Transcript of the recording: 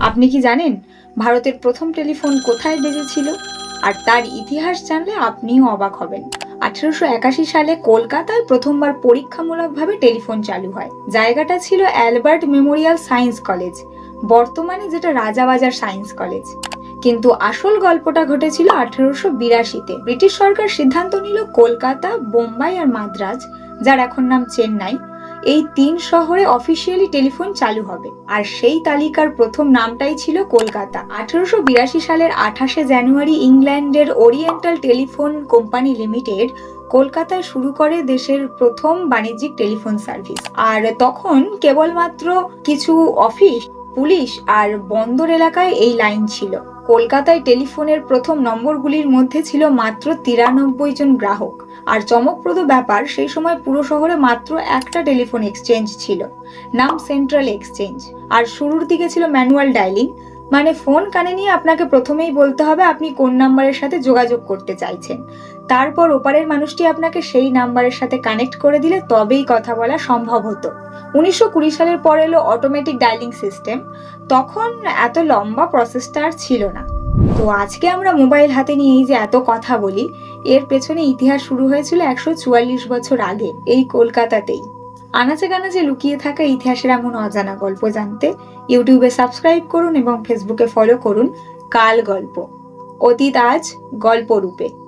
আপনি কি জানেন ভারতের প্রথম টেলিফোন কোথায় বেজেছিল? আর তার ইতিহাস জানলে আপনিও অবাক হবেন। আঠেরোশো একাশি সালে কলকাতায় প্রথমবার পরীক্ষামূলকভাবে টেলিফোন চালু হয়। জায়গাটা ছিল অ্যালবার্ট মেমোরিয়াল সায়েন্স কলেজ। বর্তমানে যেটা রাজাবাজার সায়েন্স কলেজ। কিন্তু আসল গল্পটা ঘটেছিল আঠেরোশো বিরাশিতে। ব্রিটিশ সরকার সিদ্ধান্ত নিল কলকাতা, বোম্বাই আর মাদ্রাজ, যার এখন নাম চেন্নাই এই তিন শহরে অফিসিয়ালি টেলিফোন চালু হবে। আর সেই তালিকার প্রথম নামটাই ছিল কলকাতা। আঠারোশো বিরাশি সালের আঠাশে জানুয়ারি ইংল্যান্ডের ওরিয়েন্টাল টেলিফোন কোম্পানি লিমিটেড কলকাতায় শুরু করে দেশের প্রথম বাণিজ্যিক টেলিফোন সার্ভিস। আর তখন কেবলমাত্র কিছু অফিস, পুলিশ আর বন্দর এলাকায় এই লাইন ছিল। কলকাতায় টেলিফোনের প্রথম নম্বরগুলির মধ্যে ছিল মাত্র তিরানব্বই জন গ্রাহক। আর চমকপ্রদ ব্যাপার, সেই সময় পুরো শহরে মাত্র একটা টেলিফোন এক্সচেঞ্জ ছিল, নাম সেন্ট্রাল এক্সচেঞ্জ। আর শুরুর দিকে ছিল ম্যানুয়াল ডায়ালিং মানে ফোন কানে নিয়ে আপনাকে প্রথমেই বলতে হবে আপনি কোন নাম্বারের সাথে যোগাযোগ করতে চাইছেন। তারপর ওপারের মানুষটি আপনাকে সেই নাম্বারের সাথে কানেক্ট করে দিলে তবেই কথা বলা সম্ভব হতো। উনিশশো কুড়ি সালের পর এলো অটোমেটিক ডায়ালিং সিস্টেম তখন এত লম্বা প্রসেসটা আর ছিল না। তো আজকে আমরা মোবাইল হাতে নিয়ে এই যে এত কথা বলি, এর পেছনে ইতিহাস শুরু হয়েছিল একশো চুয়াল্লিশ বছর আগে, এই কলকাতাতেই। আনাচে কানাচে লুকিয়ে থাকা ইতিহাসের এমন অজানা গল্প জানতে ইউটিউবে সাবস্ক্রাইব করুন এবং ফেসবুকে ফলো করুন কাল গল্প। অতীত আজ গল্প রূপে